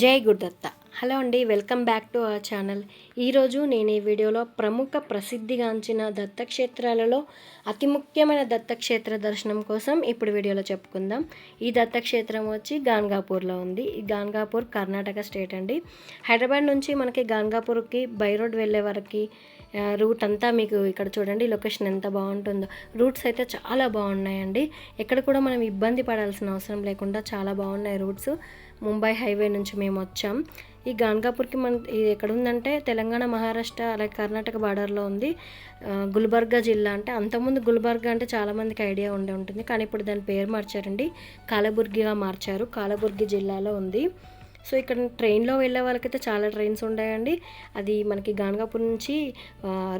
జై గురుదత్త. హలో అండి welcome back to our channel. ఈరోజు నేను ఈ వీడియోలో ప్రముఖ ప్రసిద్ధిగాంచిన దత్తక్షేత్రాలలో అతి ముఖ్యమైన దత్తక్షేత్ర దర్శనం కోసం ఇప్పుడు వీడియోలో చెప్పుకుందాం. ఈ దత్తక్షేత్రం వచ్చి గాన్గాపూర్లో ఉంది. ఈ గాన్గాపూర్ కర్ణాటక స్టేట్ అండి. హైదరాబాద్ నుంచి మనకి గాన్గాపూర్కి బై రోడ్ వెళ్ళే వరకు రూట్ అంతా మీకు ఇక్కడ చూడండి లొకేషన్ ఎంత బాగుంటుందో. రూట్స్ అయితే చాలా బాగున్నాయండి. ఎక్కడ కూడా మనం ఇబ్బంది పడాల్సిన అవసరం లేకుండా చాలా బాగున్నాయి రూట్స్. ముంబై హైవే నుంచి మేము వచ్చాం. ఈ గాన్గాపూర్కి మన ఇది ఎక్కడ ఉందంటే తెలంగాణ మహారాష్ట్ర అలాగే కర్ణాటక బార్డర్లో ఉంది. గుల్బర్గా జిల్లా అంటే అంతకుముందు గుల్బర్గా అంటే చాలామందికి ఐడియా ఉండే ఉంటుంది. కానీ ఇప్పుడు దాని పేరు మార్చారండి. కాలబుర్గిగా మార్చారు. కాలబుర్గి జిల్లాలో ఉంది. సో ఇక్కడ ట్రైన్లో వెళ్ళే వాళ్ళకైతే చాలా ట్రైన్స్ ఉన్నాయండి అది మనకి గానగాపూర్ నుంచి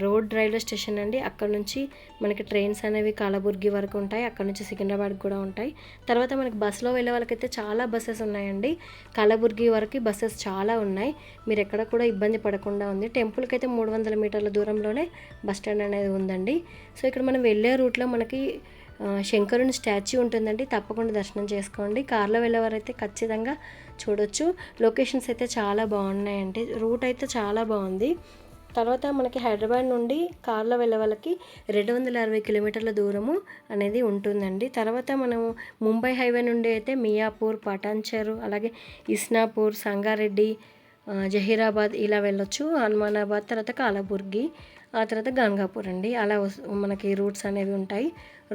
రోడ్ రైల్వే స్టేషన్ అండి. అక్కడ నుంచి మనకి ట్రైన్స్ అనేవి కాలబుర్గి వరకు ఉంటాయి. అక్కడ నుంచి సికింద్రాబాద్ కూడా ఉంటాయి. తర్వాత మనకి బస్సులో వెళ్ళే వాళ్ళకైతే చాలా బస్సెస్ ఉన్నాయండి. కాలబుర్గి వరకు బస్సెస్ చాలా ఉన్నాయి. మీరు ఎక్కడ కూడా ఇబ్బంది పడకుండా ఉంది. టెంపుల్కి అయితే మూడు వందల మీటర్ల దూరంలోనే బస్ స్టాండ్ అనేది ఉందండి. సో ఇక్కడ మనం వెళ్ళే రూట్లో మనకి శంకరుని స్టాచ్యూ ఉంటుందండి. తప్పకుండా దర్శనం చేసుకోండి. కార్లో వెళ్ళేవారైతే ఖచ్చితంగా చూడొచ్చు. లొకేషన్స్ అయితే చాలా బాగున్నాయండి. రూట్ అయితే చాలా బాగుంది. తర్వాత మనకి హైదరాబాద్ నుండి కార్లో వెళ్ళే వాళ్ళకి రెండు వందల అరవై కిలోమీటర్ల దూరము అనేది ఉంటుందండి. తర్వాత మనము ముంబై హైవే నుండి అయితే మియాపూర్ పటాన్చరు అలాగే ఇస్నాపూర్ సంగారెడ్డి జహీరాబాద్ ఇలా వెళ్ళొచ్చు. హనుమానాబాద్ తర్వాత కాలబుర్గి ఆ తర్వాత గంగాపూర్ అండి. అలా మనకి రూట్స్ అనేవి ఉంటాయి.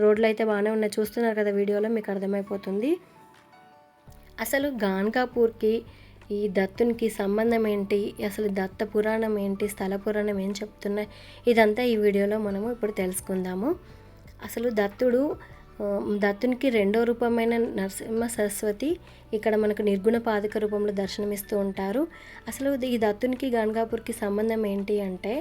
రోడ్లు అయితే బాగానే ఉన్నాయి. చూస్తున్నారు కదా వీడియోలో మీకు అర్థమైపోతుంది. అసలు గాన్కాపూర్కి ఈ దత్తునికి సంబంధం ఏంటి? అసలు దత్త పురాణం ఏంటి? స్థల పురాణం ఏం చెప్తున్నాయి? ఇదంతా ఈ వీడియోలో మనము ఇప్పుడు తెలుసుకుందాము. అసలు దత్తుడు దత్తునికి రెండో రూపమైన నరసింహ సరస్వతి ఇక్కడ మనకు నిర్గుణ పాదక రూపంలో దర్శనమిస్తూ ఉంటారు. అసలు ఈ దత్తునికి గణగాపూర్కి సంబంధం ఏంటి అంటే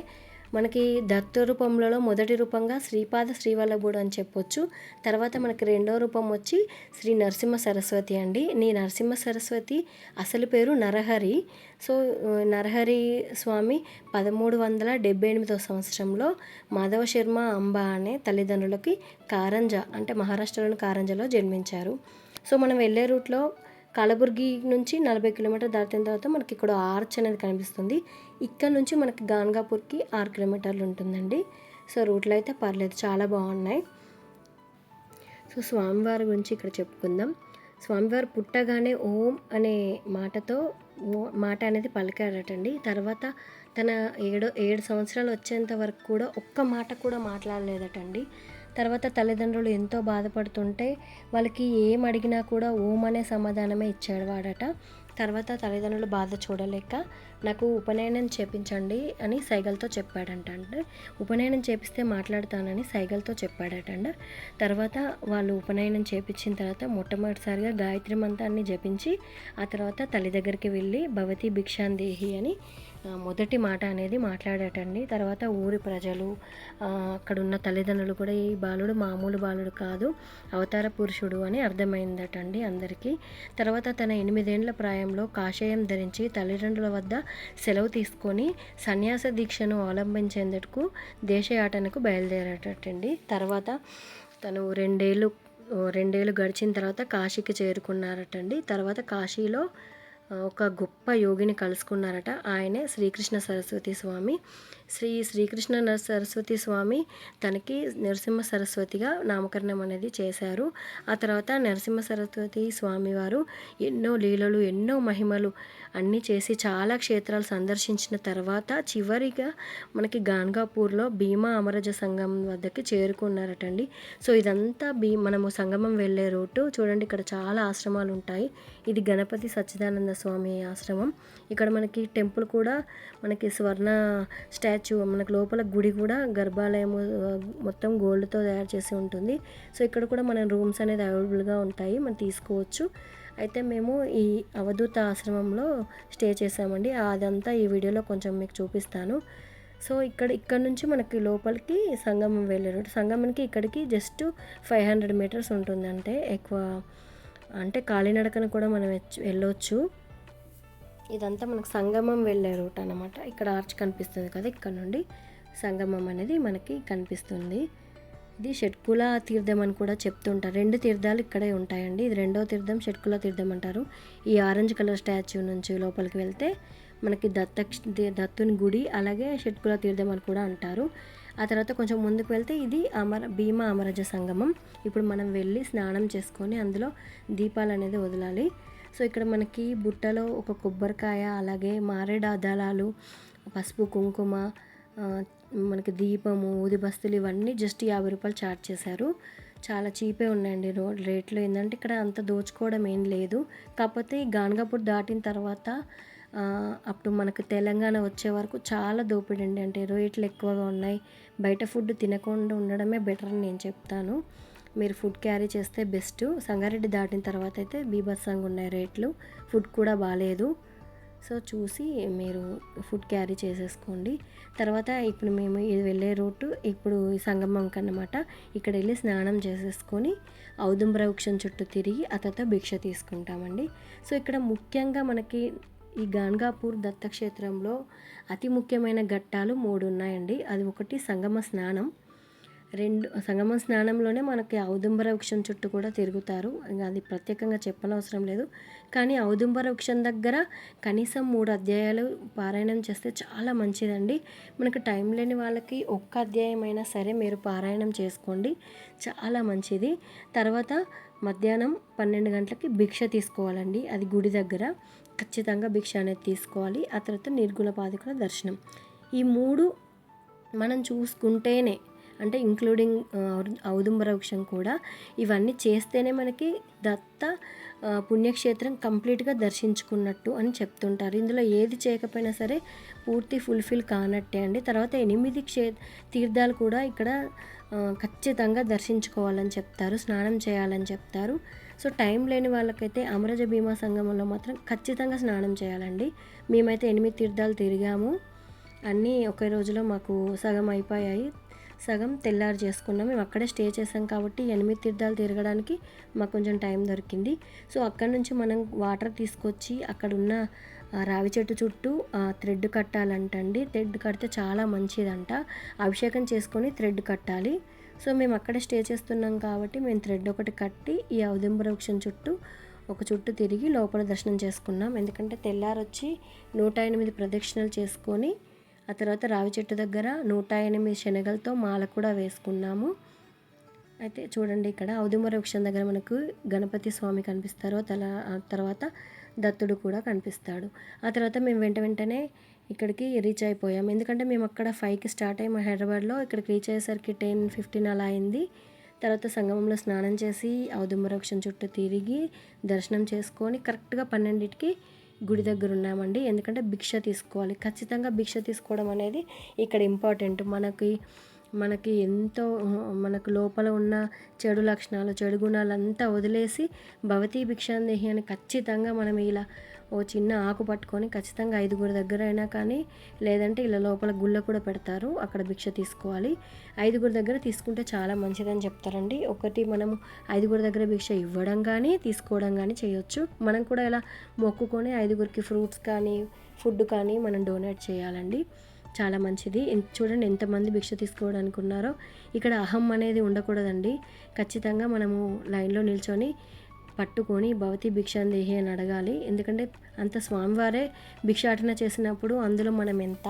మనకి దత్త రూపంలో మొదటి రూపంగా శ్రీపాద శ్రీవల్లభుడు అని చెప్పొచ్చు. తర్వాత మనకి రెండో రూపం వచ్చి శ్రీ నరసింహ సరస్వతి అండి. నీ నరసింహ సరస్వతి అసలు పేరు నరహరి. సో నరహరి స్వామి పదమూడు వందల డెబ్బై ఎనిమిదో సంవత్సరంలో మాధవ శర్మ అంబ అనే తల్లిదండ్రులకి కారంజ అంటే మహారాష్ట్రలోని కారంజలో జన్మించారు. సో మనం వెళ్ళే రూట్లో కలబుర్గి నుంచి నలభై కిలోమీటర్ దాటిన తర్వాత మనకి ఇక్కడ ఆర్చ్ అనేది కనిపిస్తుంది. ఇక్కడ నుంచి మనకి గాన్గాపూర్కి ఆరు కిలోమీటర్లు ఉంటుందండి. సో రూట్లో అయితే పర్లేదు చాలా బాగున్నాయి. సో స్వామివారి గురించి ఇక్కడ చెప్పుకుందాం. స్వామివారు పుట్టగానే ఓం అనే మాటతో ఓ- మాట అనేది పలికాడటండి తర్వాత తన ఏడు ఏడు సంవత్సరాలు వచ్చేంత వరకు కూడా ఒక్క మాట కూడా మాట్లాడలేదటండి. తర్వాత తల్లిదండ్రులు ఎంతో బాధపడుతుంటే వాళ్ళకి ఏం అడిగినా కూడా ఓం అనే సమాధానమే ఇచ్చాడు వాడట. తర్వాత తల్లిదండ్రులు బాధ చూడలేక నాకు ఉపనయనం చేపించండి అని సైగలతో చెప్పాడంట అంటే. ఉపనయనం చేపిస్తే మాట్లాడతానని సైగలతో చెప్పాడటండ తర్వాత వాళ్ళు ఉపనయనం చేపించిన తర్వాత మొట్టమొదటిసారిగా గాయత్రి మంత్రాన్ని జపించి ఆ తర్వాత తల్లి దగ్గరికి వెళ్ళి భవతి భిక్షాందేహి అని మొదటి మాట అనేది మాట్లాడేటండి. తర్వాత ఊరి ప్రజలు అక్కడ ఉన్న తల్లిదండ్రులు కూడా ఈ బాలుడు మామూలు బాలుడు కాదు అవతార పురుషుడు అని అర్థమైందటండి అందరికీ. తర్వాత తన ఎనిమిదేండ్ల ప్రాయంలో కాషాయం ధరించి తల్లిదండ్రుల వద్ద సెలవు తీసుకొని సన్యాస దీక్షను అవలంబించేందుకు దేశయాటనకు బయలుదేరేటండి తర్వాత తను రెండేళ్ళు రెండేళ్ళు గడిచిన తర్వాత కాశీకి చేరుకున్నారటండి. తర్వాత కాశీలో ఒక గొప్ప యోగిని కలుసుకున్నారట. ఆయనే శ్రీకృష్ణ సరస్వతి స్వామి. శ్రీ శ్రీకృష్ణ నర- సరస్వతి స్వామి తనకి నరసింహ సరస్వతిగా నామకరణం అనేది చేశారు. ఆ తర్వాత నరసింహ సరస్వతి స్వామి వారు ఎన్నో లీలలు ఎన్నో మహిమలు అన్నీ చేసి చాలా క్షేత్రాలు సందర్శించిన తర్వాత చివరిగా మనకి గాన్గాపూర్లో భీమా అమరజ సంఘం వద్దకి చేరుకున్నారటండి. సో ఇదంతా భీ మనము సంగమం వెళ్ళే రూటు. చూడండి ఇక్కడ చాలా ఆశ్రమాలు ఉంటాయి. ఇది గణపతి సచ్చిదానంద స్వామి ఆశ్రమం. ఇక్కడ మనకి టెంపుల్ కూడా మనకి స్వర్ణ స్టాచ్యూ మనకి లోపల గుడి కూడా గర్భాలయం మొత్తం గోల్డ్తో తయారు చేసి ఉంటుంది. సో ఇక్కడ కూడా మన రూమ్స్ అనేది అవైలబుల్గా ఉంటాయి. మనం తీసుకోవచ్చు. అయితే మేము ఈ అవధూత ఆశ్రమంలో స్టే చేసామండి అదంతా ఈ వీడియోలో కొంచెం మీకు చూపిస్తాను. సో ఇక్కడ ఇక్కడ నుంచి మనకి లోపలికి సంగమం వెళ్ళే రోడ్ సంగమంకి ఇక్కడికి జస్ట్ ఫైవ్ హండ్రెడ్ మీటర్స్ ఉంటుంది అంటే ఎక్కువ అంటే కాలినడకన కూడా మనం వెళ్ళొచ్చు. ఇదంతా మనకు సంగమం వెళ్ళే రూట్ అనమాట ఇక్కడ ఆర్చ్ కనిపిస్తుంది కదా ఇక్కడ నుండి సంగమం అనేది మనకి కనిపిస్తుంది. ఇది షట్కుల తీర్థం అని కూడా చెప్తుంటారు. రెండు తీర్థాలు ఇక్కడే ఉంటాయండి. ఇది రెండో తీర్థం షట్కుల తీర్థం అంటారు. ఈ ఆరెంజ్ కలర్ స్టాచ్యూ నుంచి లోపలికి వెళ్తే మనకి దత్త దత్తుని గుడి అలాగే షట్కుల తీర్థం అని కూడా అంటారు. ఆ తర్వాత కొంచెం ముందుకు వెళ్తే ఇది అమర భీమా అమరజ సంగమం. ఇప్పుడు మనం వెళ్ళి స్నానం చేసుకొని అందులో దీపాలు అనేది వదలాలి. సో ఇక్కడ మనకి బుట్టలో ఒక కొబ్బరికాయ అలాగే మారేడు దళాలు పసుపు కుంకుమ మనకి దీపము ఊది బస్తులు ఇవన్నీ జస్ట్ యాభై రూపాయలు ఛార్జ్ చేశారు. చాలా చీపే ఉన్నాయండి రో రేట్లు. ఏంటంటే ఇక్కడ అంత దోచుకోవడం ఏం లేదు. కాకపోతే ఈ గానగాపూర్ దాటిన తర్వాత అప్పుడు మనకు తెలంగాణ వచ్చే వరకు చాలా దోపిడండి అంటే రేట్లు ఎక్కువగా ఉన్నాయి. బయట ఫుడ్ తినకుండా ఉండడమే బెటర్ అని నేను చెప్తాను. మీరు ఫుడ్ క్యారీ చేస్తే బెస్ట్ సంగారెడ్డి దాటిన తర్వాత అయితే బీభత్సంగా ఉన్నాయి రేట్లు. ఫుడ్ కూడా బాగాలేదు సో చూసి మీరు ఫుడ్ క్యారీ చేసేసుకోండి. తర్వాత ఇప్పుడు మేము ఇది వెళ్ళే రూటు ఇప్పుడు సంగమంకి అన్నమాట. ఇక్కడ వెళ్ళి స్నానం చేసేసుకొని ఔదుంబర వృక్షం చుట్టూ తిరిగి అతతో భిక్ష తీసుకుంటామండి. సో ఇక్కడ ముఖ్యంగా మనకి ఈ గాన్గాపూర్ దత్తక్షేత్రంలో అతి ముఖ్యమైన ఘట్టాలు మూడు ఉన్నాయండి. అది ఒకటి సంగమ స్నానం రెండు సంగమ స్నానంలోనే మనకి ఔదుంబర వృక్షం చుట్టూ కూడా తిరుగుతారు. అది ప్రత్యేకంగా చెప్పనవసరం లేదు. కానీ ఔదుంబర వృక్షం దగ్గర కనీసం మూడు అధ్యాయాలు పారాయణం చేస్తే చాలా మంచిదండి. మనకు టైం లేని వాళ్ళకి ఒక్క అధ్యాయం అయినా సరే మీరు పారాయణం చేసుకోండి. చాలా మంచిది. తర్వాత మధ్యాహ్నం పన్నెండు గంటలకి భిక్ష తీసుకోవాలండి. అది గుడి దగ్గర ఖచ్చితంగా భిక్ష అనేది తీసుకోవాలి. ఆ తర్వాత నిర్గుణ పాదుకుల దర్శనం. ఈ మూడు మనం చూసుకుంటేనే అంటే ఇంక్లూడింగ్ ఔదుంబర వృక్షం కూడా ఇవన్నీ చేస్తేనే మనకి దత్త పుణ్యక్షేత్రం కంప్లీట్గా దర్శించుకున్నట్టు అని చెప్తుంటారు. ఇందులో ఏది చేయకపోయినా సరే పూర్తి ఫుల్ఫిల్ కానట్టే అండి. తర్వాత ఎనిమిది క్షే తీర్థాలు కూడా ఇక్కడ ఖచ్చితంగా దర్శించుకోవాలని చెప్తారు స్నానం చేయాలని చెప్తారు. సో టైం లేని వాళ్ళకైతే అమరజ భీమా సంఘంలో మాత్రం ఖచ్చితంగా స్నానం చేయాలండి. మేమైతే ఎనిమిది తీర్థాలు తిరిగాము. అన్నీ ఒకే రోజులో మాకు సగం అయిపోయాయి. సగం తెల్లారు చేసుకున్నాం. మేము అక్కడే స్టే చేసాం కాబట్టి ఎనిమిది తీర్థాలు తిరగడానికి మాకు కొంచెం టైం దొరికింది. సో అక్కడ నుంచి మనం వాటర్ తీసుకొచ్చి అక్కడ ఉన్న రావి చెట్టు చుట్టూ ఆ థ్రెడ్ కట్టాలంటండి. థ్రెడ్ కడితే చాలా మంచిదంట. అభిషేకం చేసుకొని థ్రెడ్ కట్టాలి. సో మేము అక్కడే స్టే చేస్తున్నాం కాబట్టి మేము థ్రెడ్ ఒకటి కట్టి ఈ ఔదంబర వృక్షం చుట్టూ ఒక చుట్టూ తిరిగి లోపల దర్శనం చేసుకున్నాం. ఎందుకంటే తెల్లారొచ్చి నూట ఎనిమిది ప్రదక్షిణలు చేసుకొని ఆ తర్వాత రావి చెట్టు దగ్గర నూట ఎనిమిది శనగలతో మాల కూడా వేసుకున్నాము. అయితే చూడండి ఇక్కడ ఔదుమర వృక్షం దగ్గర మనకు గణపతి స్వామి కనిపిస్తారు. తల తర్వాత దత్తుడు కూడా కనిపిస్తాడు. ఆ తర్వాత మేము వెంట వెంటనే ఇక్కడికి రీచ్ అయిపోయాం ఎందుకంటే మేము అక్కడ ఫైవ్కి స్టార్ట్ అయ్యాము హైదరాబాద్లో ఇక్కడికి రీచ్ అయ్యేసరికి టెన్ ఫిఫ్టీన్ అలా అయింది. తర్వాత సంగమంలో స్నానం చేసి ఔదుంబర వృక్షం చుట్టూ తిరిగి దర్శనం చేసుకొని కరెక్ట్గా పన్నెండింటికి గుడి దగ్గర ఉన్నామండి. ఎందుకంటే భిక్ష తీసుకోవాలి. ఖచ్చితంగా భిక్ష తీసుకోవడం అనేది ఇక్కడ ఇంపార్టెంట్. మనకి మనకి ఎంతో మనకు లోపల ఉన్న చెడు లక్షణాలు చెడు గుణాలు అంతా వదిలేసి భవతీ భిక్షాందేహి అని ఖచ్చితంగా మనం ఇలా ఓ చిన్న ఆకు పట్టుకొని ఖచ్చితంగా ఐదుగురు దగ్గర అయినా కానీ లేదంటే ఇలా లోపల గుళ్ళ కూడా పెడతారు. అక్కడ భిక్ష తీసుకోవాలి. ఐదుగురు దగ్గర తీసుకుంటే చాలా మంచిదని చెప్తారండి. ఒకటి మనము ఐదుగురు దగ్గర భిక్ష ఇవ్వడం కానీ తీసుకోవడం కానీ చేయొచ్చు. మనం కూడా ఇలా మొక్కుకొని ఐదుగురికి ఫ్రూట్స్ కానీ ఫుడ్ కానీ మనం డొనేట్ చేయాలండి. చాలా మంచిది. చూడండి ఎంతమంది భిక్ష తీసుకోవడానికి ఉన్నారో ఇక్కడ అహం అనేది ఉండకూడదండి. ఖచ్చితంగా మనము లైన్లో నిల్చొని పట్టుకొని భవతి భిక్షాందేహి అని అడగాలి. ఎందుకంటే అంత స్వామివారే భిక్షాటన చేసినప్పుడు అందులో మనం ఎంత?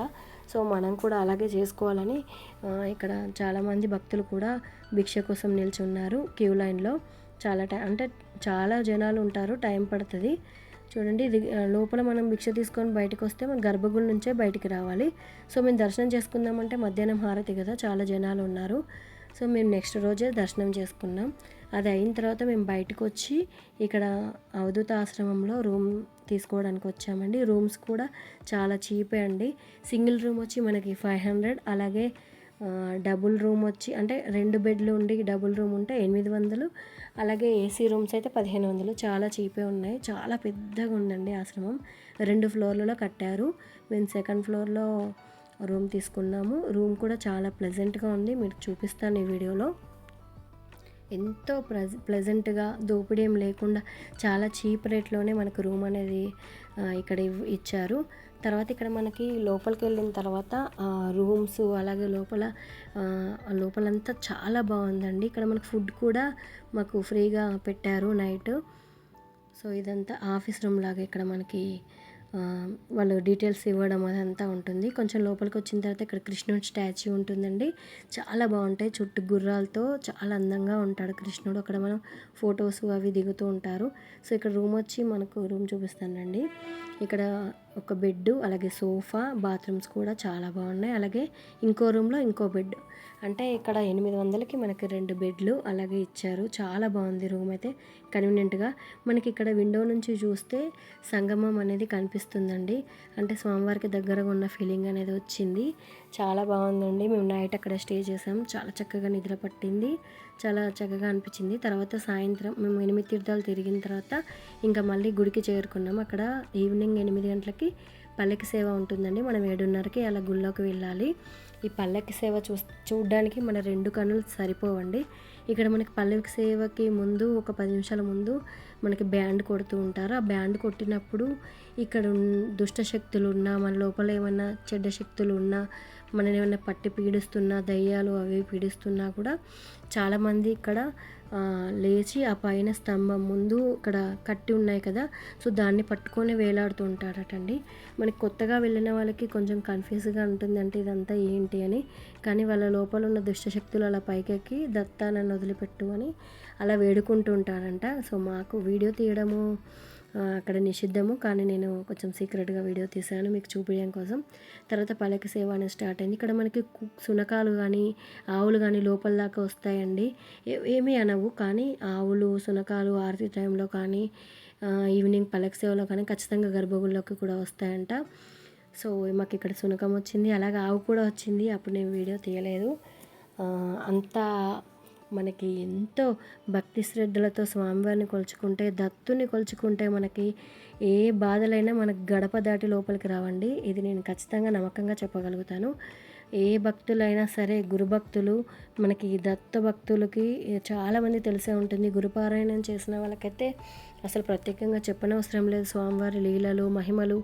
సో మనం కూడా అలాగే చేసుకోవాలని ఇక్కడ చాలామంది భక్తులు కూడా భిక్ష కోసం నిల్చున్నారు క్యూ లైన్లో. చాలా టైం అంటే చాలా జనాలు ఉంటారు టైం పడుతుంది. చూడండి ఇది లోపల మనం భిక్ష తీసుకొని బయటకు వస్తే మన గర్భగుడి నుంచే బయటికి రావాలి. సో మేము దర్శనం చేసుకుందామంటే మధ్యాహ్నం హారతి కదా చాలా జనాలు ఉన్నారు. సో మేము నెక్స్ట్ రోజే దర్శనం చేసుకున్నాం. అది అయిన తర్వాత మేము బయటకు వచ్చి ఇక్కడ అవధూత ఆశ్రమంలో రూమ్ తీసుకోవడానికి వచ్చామండి. రూమ్స్ కూడా చాలా చీపే అండి. సింగిల్ రూమ్ వచ్చి మనకి ఫైవ్ హండ్రెడ్ అలాగే డబుల్ రూమ్ వచ్చి అంటే రెండు బెడ్లు ఉండి డబుల్ రూమ్ ఉంటే ఎనిమిది వందలు అలాగే ఏసీ రూమ్స్ అయితే పదిహేను వందలు. చాలా చీపే ఉన్నాయి. చాలా పెద్దగా ఉందండి ఆశ్రమం. రెండు ఫ్లోర్లలో కట్టారు. మేము సెకండ్ ఫ్లోర్లో రూమ్ తీసుకున్నాము. రూమ్ కూడా చాలా ప్లెజెంట్గా ఉంది. మీకు చూపిస్తాను ఈ వీడియోలో. ఎంతో ప్రజ ప్లెజెంట్గా దోపిడీ ఏం లేకుండా చాలా చీప్ రేట్లోనే మనకు రూమ్ అనేది ఇక్కడ ఇచ్చారు. తర్వాత ఇక్కడ మనకి లోపలికి వెళ్ళిన తర్వాత రూమ్స్ అలాగే లోపల లోపలంతా చాలా బాగుందండి. ఇక్కడ మనకు ఫుడ్ కూడా మాకు ఫ్రీగా పెట్టారు నైట్. సో ఇదంతా ఆఫీస్ రూమ్ లాగా ఇక్కడ మనకి వాళ్ళు డీటెయిల్స్ ఇవ్వడం అదంతా ఉంటుంది. కొంచెం లోపలికి వచ్చిన తర్వాత ఇక్కడ కృష్ణుడి స్టాచ్యూ ఉంటుందండి. చాలా బాగుంటాయి. చుట్టూ గుర్రాలతో చాలా అందంగా ఉంటాడు కృష్ణుడు. అక్కడ మనం ఫొటోస్ అవి దిగుతూ ఉంటారు. సో ఇక్కడ రూమ్ వచ్చి మనకు రూమ్ చూపిస్తానండి. ఇక్కడ ఒక బెడ్ అలాగే సోఫా బాత్రూమ్స్ కూడా చాలా బాగున్నాయి. అలాగే ఇంకో రూమ్లో ఇంకో బెడ్ అంటే ఇక్కడ ఎనిమిది వందలకి మనకి రెండు బెడ్లు అలాగే ఇచ్చారు. చాలా బాగుంది రూమ్ అయితే. కన్వీనియంట్గా మనకి ఇక్కడ విండో నుంచి చూస్తే సంగమం అనేది కనిపిస్తుందండి. అంటే స్వామివారికి దగ్గరగా ఉన్న ఫీలింగ్ అనేది వచ్చింది. చాలా బాగుందండి. మేము నైట్ అక్కడ స్టే చేసాం. చాలా చక్కగా నిద్ర పట్టింది. చాలా చక్కగా అనిపించింది. తర్వాత సాయంత్రం మేము ఎనిమిది తీర్థాలు తిరిగిన తర్వాత ఇంకా మళ్ళీ గుడికి చేరుకున్నాం. అక్కడ ఈవినింగ్ ఎనిమిది గంటలకి పల్లకి సేవ ఉంటుందండి. మనం ఏడున్నరకి అలా గుళ్ళోకి వెళ్ళాలి. ఈ పల్లకి సేవ చూ చూడడానికి మన రెండు కన్నులు సరిపోవండి. ఇక్కడ మనకి పల్లకి సేవకి ముందు ఒక పది నిమిషాల ముందు మనకి బ్యాండ్ కొడుతూ ఉంటారు. ఆ బ్యాండ్ కొట్టినప్పుడు ఇక్కడ దుష్ట శక్తులు ఉన్నా మన లోపల ఏమైనా చెడ్డ శక్తులు ఉన్నా మనని ఏమైనా పట్టి పీడిస్తున్నా దయ్యాలు అవి పీడిస్తున్నా కూడా చాలామంది ఇక్కడ లేచి ఆ పైన స్తంభం ముందు ఇక్కడ కట్టి ఉన్నాయి కదా సో దాన్ని పట్టుకొని వేలాడుతూ ఉంటారటండి. మనకి కొత్తగా వెళ్ళిన వాళ్ళకి కొంచెం కన్ఫ్యూజ్గా ఉంటుంది అంటే ఇదంతా ఏంటి అని కానీ వాళ్ళ లోపల ఉన్న దుష్టశక్తులు అలా పైకెక్కి దత్తా నన్ను వదిలిపెట్టు అని అలా వేడుకుంటూ ఉంటారంట. సో మాకు వీడియో తీయడము అక్కడ నిషిద్ధము. కానీ నేను కొంచెం సీక్రెట్గా వీడియో తీశాను మీకు చూపించడం కోసం. తర్వాత పలక సేవ అనేది స్టార్ట్ అయింది. ఇక్కడ మనకి సునకాలు కానీ ఆవులు కానీ లోపల దాకా వస్తాయండి. ఏమీ అనవు. కానీ ఆవులు సునకాలు ఆరతి టైంలో కానీ ఈవినింగ్ పలక సేవలో కానీ ఖచ్చితంగా గర్భగుడిలోకి కూడా వస్తాయంట. సో మాకు ఇక్కడ సునకం వచ్చింది. అలాగే ఆవు కూడా వచ్చింది. అప్పుడు నేను వీడియో తీయలేదు. అంతా మనకి ఎంతో భక్తి శ్రద్ధలతో స్వామివారిని కొలుచుకుంటే దత్తుని కొలుచుకుంటే మనకి ఏ బాధలైనా మనకు గడప దాటి లోపలికి రావండి. ఇది నేను ఖచ్చితంగా నమ్మకంగా చెప్పగలుగుతాను. ఏ భక్తులైనా సరే గురు భక్తులు మనకి దత్త భక్తులకి చాలామంది తెలిసే ఉంటుంది. గురుపారాయణం చేసిన వాళ్ళకైతే అసలు ప్రత్యేకంగా చెప్పనవసరం లేదు. స్వామివారి లీలలు మహిమలు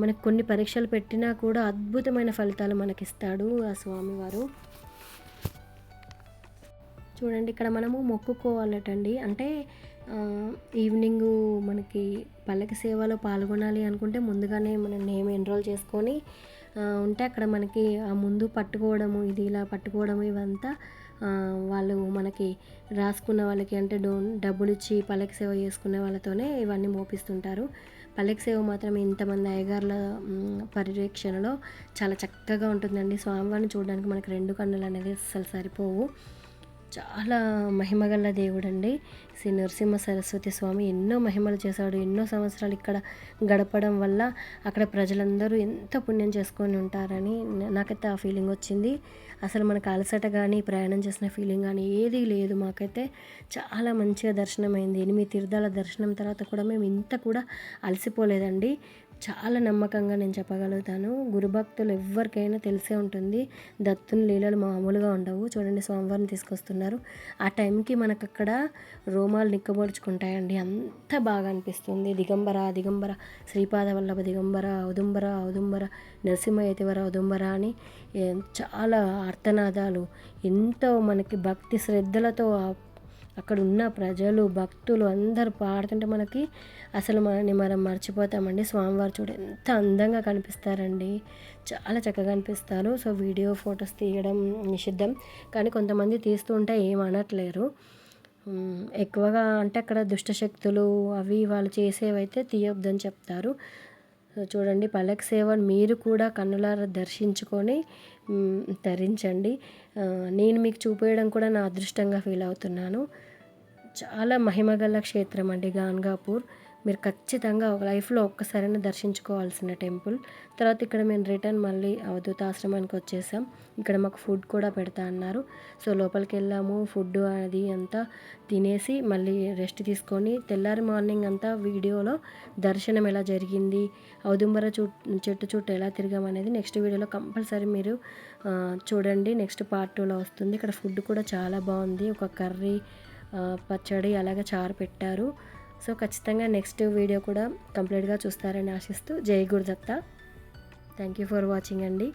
మనకు కొన్ని పరీక్షలు పెట్టినా కూడా అద్భుతమైన ఫలితాలు మనకిస్తాడు ఆ స్వామివారు. చూడండి ఇక్కడ మనము మొక్కుకోవాలటండి. అంటే ఈవినింగ్ మనకి పల్లకి సేవలో పాల్గొనాలి అనుకుంటే ముందుగానే మనం నేమ్ ఎన్రోల్ చేసుకొని ఉంటే అక్కడ మనకి ఆ ముందు పట్టుకోవడము ఇది ఇలా పట్టుకోవడము ఇవంతా వాళ్ళు మనకి రాసుకున్న వాళ్ళకి అంటే డో డబ్బులు ఇచ్చి పల్లకి సేవ చేసుకునే వాళ్ళతోనే ఇవన్నీ మోపిస్తుంటారు. పల్లకి సేవ మాత్రం ఇంతమంది అయ్యగారుల మ్, పర్యవేక్షణలో చాలా చక్కగా ఉంటుందండి. స్వామివారిని చూడడానికి మనకి రెండు కన్నులు అనేది అస్సలు సరిపోవు. చాలా మహిమగల దేవుడు అండి శ్రీ నరసింహ సరస్వతి స్వామి ఎన్నో మహిమలు చేశాడు. ఎన్నో సంవత్సరాలు ఇక్కడ గడపడం వల్ల అక్కడ ప్రజలందరూ ఎంత పుణ్యం చేసుకొని ఉంటారని నాకైతే ఆ ఫీలింగ్ వచ్చింది. అసలు మనకు అలసట కానీ ప్రయాణం చేసిన ఫీలింగ్ కానీ ఏదీ లేదు మాకైతే. చాలా మంచిగా దర్శనం అయింది ఎనిమిది తీర్థాల దర్శనం తర్వాత కూడా మేము ఇంత కూడా అలసిపోలేదండి. చాలా నమ్మకంగా నేను చెప్పగలుగుతాను. గురుభక్తులు ఎవరికైనా తెలిసే ఉంటుంది. దత్తుని లీలలు మామూలుగా ఉండవు. చూడండి స్వామివారిని తీసుకొస్తున్నారు. ఆ టైంకి మనకు అక్కడ రోమాలు నిక్కబొడుచుకుంటాయండి అంత బాగా అనిపిస్తుంది. దిగంబర దిగంబర శ్రీపాద వల్లభ దిగంబర ఔదుంబర ఔదుంబర నరసింహ యతివర ఔదుంబర అని చాలా అర్థనాదాలు ఎంతో మనకి భక్తి శ్రద్ధలతో అక్కడ ఉన్న ప్రజలు భక్తులు అందరు పాడుతుంటే మనకి అసలు మనని మనం మర్చిపోతామండి. స్వామివారు చూడ ఎంత అందంగా కనిపిస్తారండి. చాలా చక్కగా కనిపిస్తారు సో వీడియో ఫొటోస్ తీయడం నిషిద్ధం. కానీ కొంతమంది తీస్తూ ఉంటే ఏం అనట్లేరు. ఎక్కువగా అంటే అక్కడ దుష్టశక్తులు అవి వాళ్ళు చేసేవైతే తీయొద్దని చెప్తారు. చూడండి పలక్ సేవను మీరు కూడా కన్నులారా దర్శించుకొని ధరించండి నేను మీకు చూపేయడం కూడా నా అదృష్టంగా ఫీల్ అవుతున్నాను. చాలా మహిమగల క్షేత్రం అండి గాన్గాపూర్. మీరు ఖచ్చితంగా ఒక లైఫ్లో ఒక్కసారైనా దర్శించుకోవాల్సిన టెంపుల్. తర్వాత ఇక్కడ మేము రిటర్న్ మళ్ళీ అవధూత ఆశ్రమానికి వచ్చేసాం. ఇక్కడ మాకు ఫుడ్ కూడా పెడతా అన్నారు. సో లోపలికి వెళ్ళాము ఫుడ్ అది అంతా తినేసి మళ్ళీ రెస్ట్ తీసుకొని తెల్లారి మార్నింగ్ అంతా వీడియోలో దర్శనం ఎలా జరిగింది ఔదుంబర చూ చెట్టు చుట్టూ ఎలా తిరిగామనేది నెక్స్ట్ వీడియోలో కంపల్సరీ మీరు చూడండి. నెక్స్ట్ పార్ట్ టూలో వస్తుంది. ఇక్కడ ఫుడ్ కూడా చాలా బాగుంది. ఒక కర్రీ పచ్చడి అలాగే చారు పెట్టారు. సో ఖచ్చితంగా నెక్స్ట్ వీడియో కూడా కంప్లీట్గా చూస్తారని ఆశిస్తూ జై Gurudatta. Thank you for watching అండి.